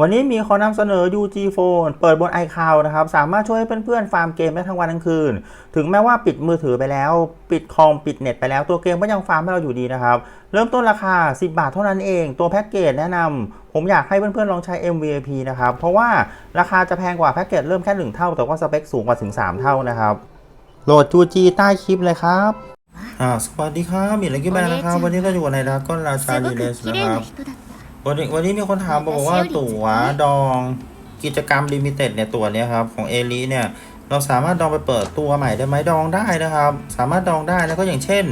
วันนี้มีขอนำเสนอ UG Phone เปิดบน iCloud นะครับ สามารถช่วยเพื่อนๆ ฟาร์มเกมได้ทั้งวันทั้งคืน ถึงแม้ว่าปิดมือถือไปแล้ว ปิดคอมปิดเน็ตไปแล้วตัวเกมก็ยังฟาร์มให้เราอยู่ดีนะครับ เริ่มต้นราคา 10 บาทเท่านั้นเอง ตัวแพ็กเกจแนะนำผมอยากให้เพื่อนๆ ลองใช้ MVP นะครับ เพราะว่าราคาจะแพงกว่าแพ็กเกจเริ่มแค่ 1 เท่า แต่ว่าสเปคสูงกว่าถึง 3 เท่านะครับโหลด UG ใต้คลิปเลยครับอ่าสวัสดีครับมิลเลนกี้แบนนะครับวันนี้ก็อยู่ในดาก้อนราชาดีเลสนะครับ วันนี้วันนี้มีคนถามบอกว่าตั๋วดองกิจกรรมลิมิเต็ดเนี่ยตั๋วเนี้ยครับของเอลิเนี่ยเราสามารถดองไปเปิดตัวใหม่ได้ไหมดองได้นะครับ สามารถดองได้แล้วก็อย่างเช่น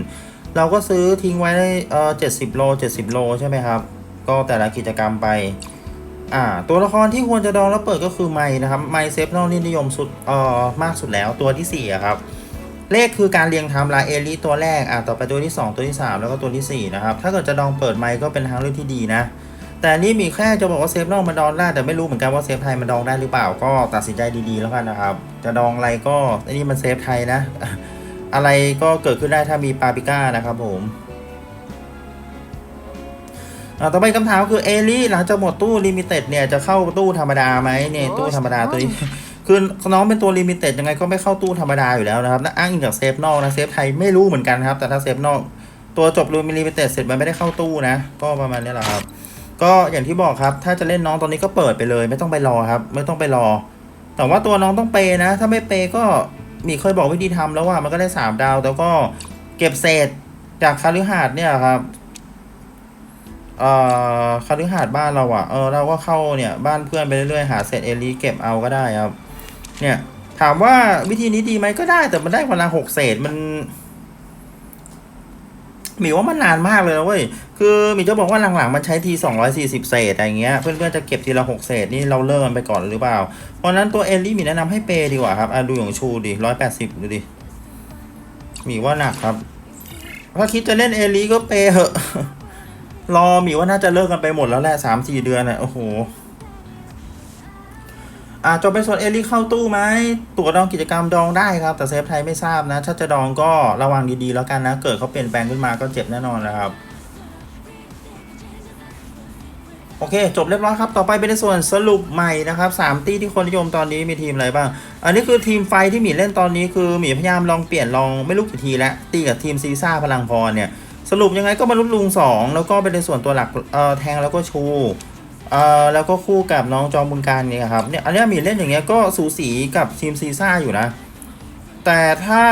เราก็ซื้อทิ้งไว้ได้เอ่อเจ็ดสิบโลเจ็ดสิบโลใช่ไหมครับ ก็แต่ละกิจกรรมไปอ่าตัวละครที่ควรจะดองแล้วเปิดก็คือไม้นะครับไม้เซฟนอกนี่นิยมสุดเอ่อมากสุดแล้วตัวที่สี่อะครับเลขคือการเรียงไทม์ไลน์เอลิตัวแรกอะต่อไปตัวที่ 2 ตัวที่ 3 แล้วก็ตัวทีสี่4นะครับถ้าเกิดจะดองเปิดไมค์ก็เป็นทางเลือกที่ดีนะ แต่นี่มีแค่จะบอกว่าเซฟนอกมันดองได้แต่ไม่รู้เหมือนกันว่าเซฟไทยมันดองได้หรือเปล่าก็ตัดสินใจดีๆแล้วกันนะครับ จะดองอะไรก็อันนี้มันเซฟไทยนะ อะไรก็เกิดขึ้นได้ถ้ามีปาปิก้านะครับผมต่อไปคำถามคือเอลิหลังจากหมดตู้ลิมิเต็ดเนี่ยจะเข้าตู้ธรรมดาไหมเนี่ยตู้ธรรมดาตัวนี้คือน้องเป็นตัวลิมิเต็ดยังไงก็ไม่เข้าตู้ธรรมดาอยู่แล้วนะครับนะอ้างอิงจากเซฟนอกนะเซฟไทยไม่รู้เหมือนกันครับ แต่ถ้าเซฟนอก ตัวจบรูมิลิมิเต็ดเสร็จมันไม่ได้เข้าตู้นะ ก็ประมาณนี้แหละครับ ก็อย่างที่บอกครับ ถ้าจะเล่นน้องตอนนี้ก็เปิดไปเลย ไม่ต้องไปรอครับ ไม่ต้องไปรอ แต่ว่าตัวน้องต้องเปย์นะ ถ้าไม่เปย์ก็มีเคยบอกวิธีทำแล้วว่ามันก็ได้สามดาวแต่ก็เก็บเศษจากคาลิฮาดเนี่ยครับเอ่อคาลิฮาดบ้านเราอะเออเราก็เข้าเนี่ยบ้านเพื่อนไปเรื่อยๆหาเศษเอลีเก็บเอาก็ได้ครับ เนี่ยถามว่าวิธีนี้ดีไหมก็ได้แต่มันได้วันละหกเศษมัน หมีว่ามันนานมากเลยนะเว้ย คือหมีจะบอกว่าหลังๆ มันใช้ทีสองร้อยสี่สิบเศษอะไรเงี้ย เพื่อนๆ จะเก็บทีละหกเศษนี่เราเลิกกันไปก่อนหรือเปล่า เพราะนั้นตัวเอลลี่หมีแนะนำให้เปย์ดีกว่าครับอะดูอย่างชูดิร้อยแปดสิบดูดิหมีว่าหนักครับ ถ้าคิดจะเล่นเอลลี่ก็เปย์เหอะ รอหมีว่าน่าจะเลิกกันไปหมดแล้วแหละสามสี่เดือนอะโอ้โห อ่าจบเป็นส่วนเอลิเข้าตู้ไหมตั๋วดองกิจกรรมดองได้ครับ แต่เซฟไทยไม่ทราบนะ ถ้าจะดองก็ระวังดีๆแล้วกันนะ เกิดเขาเปลี่ยนแปลงขึ้นมาก็เจ็บแน่นอนนะครับ โอเค จบเรียบร้อยครับ ต่อไปเป็นในส่วนสรุปใหม่นะครับสามตีที่คนนิยมตอนนี้มีทีมอะไรบ้าง อันนี้คือทีมไฟที่หมีเล่นตอนนี้คือหมีพยายามลองเปลี่ยนลองไม่รู้กี่ทีแล้วตีกับทีมซีซ่าพลังพรเนี่ยสรุปยังไงก็มนุษย์ลุงสองแล้วก็เป็นในส่วนตัวหลักเออแทงแล้วก็ชู เอ่อแล้วก็คู่กับน้องจอมบุญการเนี่ยครับเนี่ยอันนี้มีเล่นอย่างเงี้ยก็สูสีกับทีมซีซ่าอยู่นะ แต่ถ้า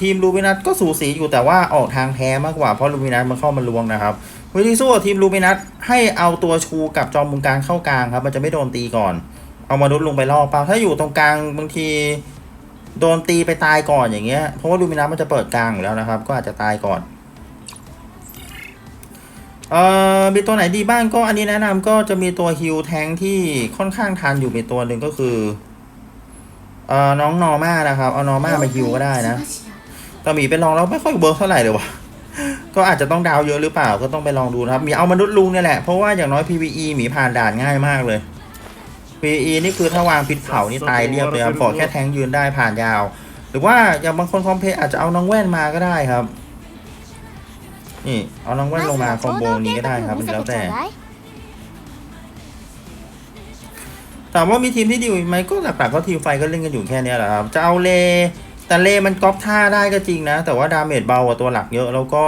ทีมลูมินัสก็สูสีอยู่แต่ว่าออกทางแพ้มากกว่าเพราะลูมินัสมันเข้ามาลวงนะครับวิธีสู้ทีมลูมินัสให้เอาตัวชูกับจอมบุญการเข้ากลางครับ มันจะไม่โดนตีก่อน เอามนุษย์ลงไปล่อเปล่าถ้าอยู่ตรงกลางบางทีโดนตีไปตายก่อนอย่างเงี้ยเพราะว่าลูมินัสมันจะเปิดกลางอยู่แล้วนะครับ ก็อาจจะตายก่อน เอ่อมีตัวไหนดีบ้างก็อันนี้แนะนำก็จะมีตัวฮิลแทงที่ค่อนข้างทันอยู่มีตัวหนึ่งก็คือเอ่อน้องนอร์มานะครับ เอานอร์มามาฮิลก็ได้นะแต่หมีไปลองแล้วไม่ค่อยเวิร์กเท่าไหร่เลยวะก็อาจจะต้องดาวเยอะหรือเปล่าก็ต้องไปลองดูนะครับ มีเอามนุษย์ลุงเนี่ยแหละ เพราะว่าอย่างน้อย PVE หมีผ่านด่านง่ายมากเลย PVE นี่คือถ้าวางพิษเผานี่ตายเรียบเลยครับขอแค่แทงยืนได้ผ่านยาว หรือว่าอย่างบางคนคอมเพลอาจจะเอาน้องแว่นมาก็ได้ครับ นี่เอาลองแว่นลงมาคอมโบนี้ก็ได้ครับแล้วแต่แต่ว่ามีทีมที่ดีไหมก็หลักๆก็ทีมไฟก็เล่นกันอยู่แค่นี้แหละครับ จะเอาเล แต่เลมันก๊อปท่าได้ก็จริงนะ แต่ว่าดาเมจเบากว่าตัวหลักเยอะแล้วก็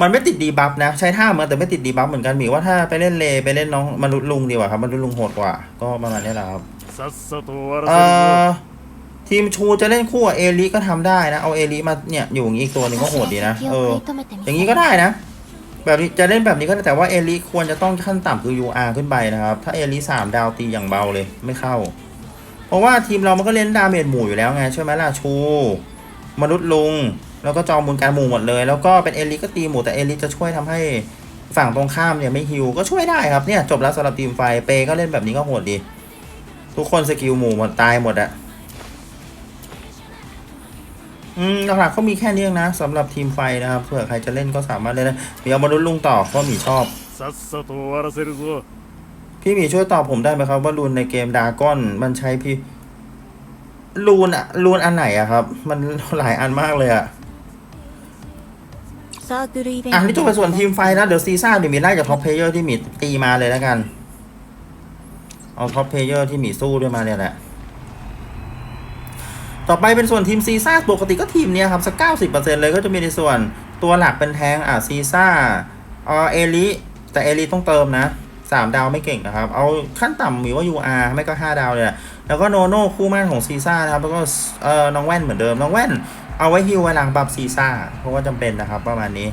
มันไม่ติดดีบัฟนะ ใช้ท่าเหมือนแต่ไม่ติดดีบัฟเหมือนกันหมีว่าถ้าไปเล่นเลไปเล่นน้องมนุษย์ลุงดีกว่าครับมนุษย์ลุงโหดกว่า ก็ประมาณนี้แหละครับเออ ทีมชูจะเล่นคู่กับเอลิก็ทำได้นะ เอาเอลิมาเนี่ยอยู่อย่างนี้อีกตัวหนึ่งก็โหดดีนะเอออย่างนี้ก็ได้นะ แบบนี้จะเล่นแบบนี้ก็ได้แต่ว่าเอลิควรจะต้องขั้นต่ำคือ UR ขึ้นไปนะครับ ถ้าเอลิสามดาวตีอย่างเบาเลยไม่เข้า เพราะว่าทีมเรามันก็เล่นดาเมจหมู่อยู่แล้วไงใช่ไหมล่ะชู มนุษย์ลุง แล้วก็จอมบุญการหมู่หมดเลย แล้วก็เป็นเอลิก็ตีหมู่แต่เอลิจะช่วยทำให้ฝั่งตรงข้ามเนี่ยไม่ฮิวก็ช่วยได้ครับเนี่ยจบแล้วสำหรับทีมไฟเปก็เล่นแบบนี้ก็โหดดี ทุกคนสกิลหมู่หมดตายหมดอะ อืมหลักๆเขามีแค่นี้เองนะสำหรับทีมไฟนะครับเผื่อใครจะเล่นก็สามารถเล่นได้มีเอามนุษย์ลุงต่อเพราะหมีชอบ さっさと終わらせるぞ พี่หมีช่วยตอบผมได้ไหมครับ ว่ารูนในเกมดาก้อนมันใช้พี่รูนอะรูนอันไหนอะครับ มันหลายอันมากเลยอะ サークルイベント อ่ะนี่จบไปส่วนทีมไฟนะ เดี๋ยวซีซ่าเดี๋ยวมีไล่จากท็อปเพลเยอร์ที่หมีตีมาเลยแล้วกัน เอาท็อปเพลเยอร์ที่หมีสู้ด้วยมาเนี่ยแหละ ต่อไปเป็นส่วนทีมซีซ่าปกติก็ทีมเนี้ยครับสักเก้าสิบเปอร์เซ็นต์เลยก็จะมีในส่วนตัวหลักเป็นแทงอะซีซ่าเอเอลิแต่เอลิต้องเติมนะสามดาวไม่เก่งนะครับ เอาขั้นต่ำมีว่า UR ไม่ก็ห้าดาวเลย แล้วก็โนโน่คู่มั่นของซีซ่านะครับ แล้วก็เออน้องแว่นเหมือนเดิม น้องแว่นเอาไว้ฮิวไว้หลังบัฟซีซ่าเพราะว่าจำเป็นนะครับประมาณนี้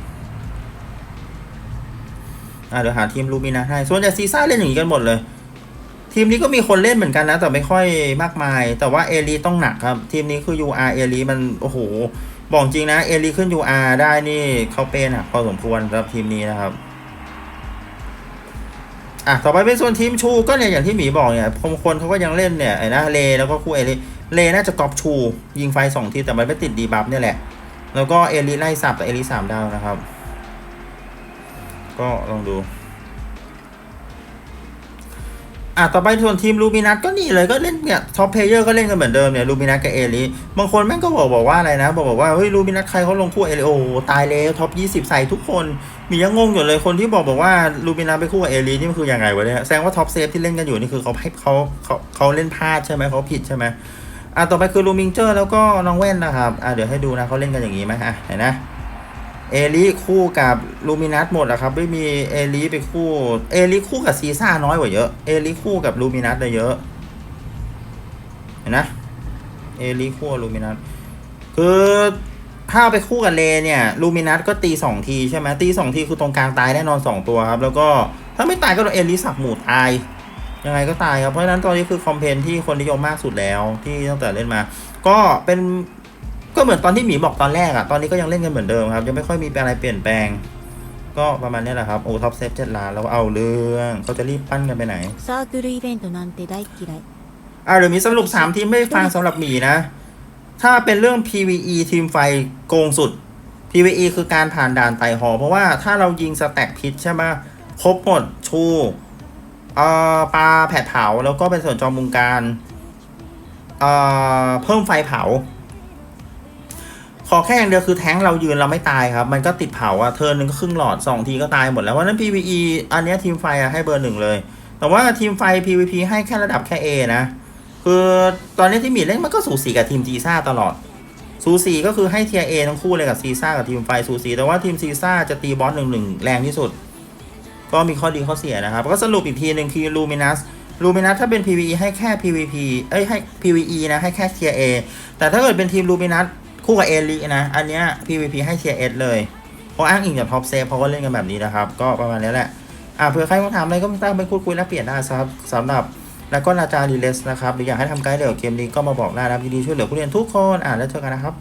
อะเดี๋ยวหาทีมลูมินะให้ส่วนใหญ่ซีซ่าเล่นอย่างนี้กันหมดเลย ทีมนี้ก็มีคนเล่นเหมือนกันนะ แต่ไม่ค่อยมากมาย แต่ว่าเอลีต้องหนักครับ ทีมนี้คือ UR เอลีมันโอ้โห บอกจริงนะเอลีขึ้น UR ได้นี่เขาเป็นอะพอสมควรสำหรับทีมนี้นะครับอะต่อไปเป็นส่วนทีมชูก็เนี่ยอย่างที่หมีบอกเนี่ยบางคนเขาก็ยังเล่นเนี่ยไอ้นะเลแล้วก็คู่เอลีเลน่าจะกอบชู ยิงไฟสองทีแต่มันไม่ติดดีบัฟเนี่ยแหละ แล้วก็เอลีไล่สับแต่เอลีสามดาวนะครับ ก็ลองดู อะต่อไปส่วนทีมลูมินัสก็นี่เลยก็เล่นเนี่ยท็อปเพลเยอร์ก็เล่นกันเหมือนเดิมเนี่ยลูมินัสกับเอลิบางคนแม่งก็บอกบอกว่าอะไรนะบอกบอกว่าเฮ้ยลูมินัสใครเขาลงคู่เอลิโอตายแล้วท็อป20ใส่ทุกคนมียังงงอยู่เลยคนที่บอกบอกว่าลูมินัสไปคู่กับเอลินี่มันคือยังไงวะเนี่ยแสดงว่าท็อปเซฟที่เล่นกันอยู่นี่คือเขาให้เขาเขาเขาเล่นพลาดใช่ไหมเขาผิดใช่ไหมอะต่อไปคือลูมิงเจอร์แล้วก็น้องแว่นนะครับอะเดี๋ยวให้ดูนะเขาเล่นกันอย่างนี้ไหมอะเห็นนะ เอลิคู่กับลูมินัสหมดอะครับ ไม่มีเอลิไปคู่ เอลิคู่กับซีซ่าน้อยกว่าเยอะ เอลิคู่กับลูมินัสเลยเยอะเห็นนะเอลิคู่ลูมินัสคือถ้าเอาไปคู่กับเลเนี่ยลูมินัสก็ตีสองทีใช่ไหมตีสองทีคือตรงกลางตายแน่นอนสองตัวครับ แล้วก็ถ้าไม่ตายก็โดนเอลิสับหมูตายยังไงก็ตายครับ เพราะฉะนั้นตอนนี้คือคอมเพนที่คนนิยมมากสุดแล้วที่ตั้งแต่เล่นมา ก็เป็น ก็เหมือนตอนที่หมีบอกตอนแรกอะตอนนี้ก็ยังเล่นกันเหมือนเดิมครับ ยังไม่ค่อยมีอะไรเปลี่ยนแปลง ก็ประมาณนี้แหละครับ โอ้ท็อปเซฟเจ็ดล้านแล้วเอาเรื่องเขาจะรีบปั้นกันไปไหน サークルイベントなんて大嫌い อ่าเดี๋ยวมีสรุปสามทีมไม่ฟังสำหรับหมีนะ ถ้าเป็นเรื่อง PVE ทีมไฟโกงสุด PVE คือการผ่านด่านไต่หอ เพราะว่าถ้าเรายิงสแต็กพิษใช่ไหมครบหมดชูเอ่อปลาแผดเผาแล้วก็เป็นส่วนจอมมุงการเอ่อเพิ่มไฟเผา ขอแค่อย่างเดียวคือแท้งเรายืนเราไม่ตายครับ มันก็ติดเผาอะเทิร์นหนึ่งก็ครึ่งหลอดสองทีก็ตายหมดแล้วเพราะนั้น PVE อันนี้ทีมไฟอะให้เบอร์หนึ่งเลย แต่ว่าทีมไฟ PVP ให้แค่ระดับแค่ A นะ คือตอนนี้ที่มีเล่นมันก็สูสีกับทีมซีซ่าตลอด สูสีก็คือให้เทียเอทั้งคู่เลยกับซีซ่ากับทีมไฟสูสี แต่ว่าทีมซีซ่าจะตีบอสหนึ่งหนึ่งแรงที่สุด ก็มีข้อดีข้อเสียนะครับ ก็สรุปอีกทีหนึ่งคือลูมินัสลูมินัสถ้าเป็น PVE ให้แค่ PVP เอ้ยให้ PVE นะให้แค่เทีย A แต่ถ้าเกิดเป็นทีมลูมินัส คู่กับเอลินะ อันเนี้ย PVP ให้เทีย S เลยเพราะอ้างอิงจากท็อปเซฟเพราะก็เล่นกันแบบนี้นะครับ ก็ประมาณนี้แหละ อ่าเผื่อใครมาถามอะไรก็ตั้งไปคุยคุยและเปลี่ยนได้ครับสำหรับแล้วก็อาจารีเลสนะครับหรืออยากให้ทำไกด์เดี่ยวเกมนี้ก็มาบอกได้นะครับยินดีช่วยเหลือผู้เรียนทุกคนอ่านแล้วเจอกันนะครับ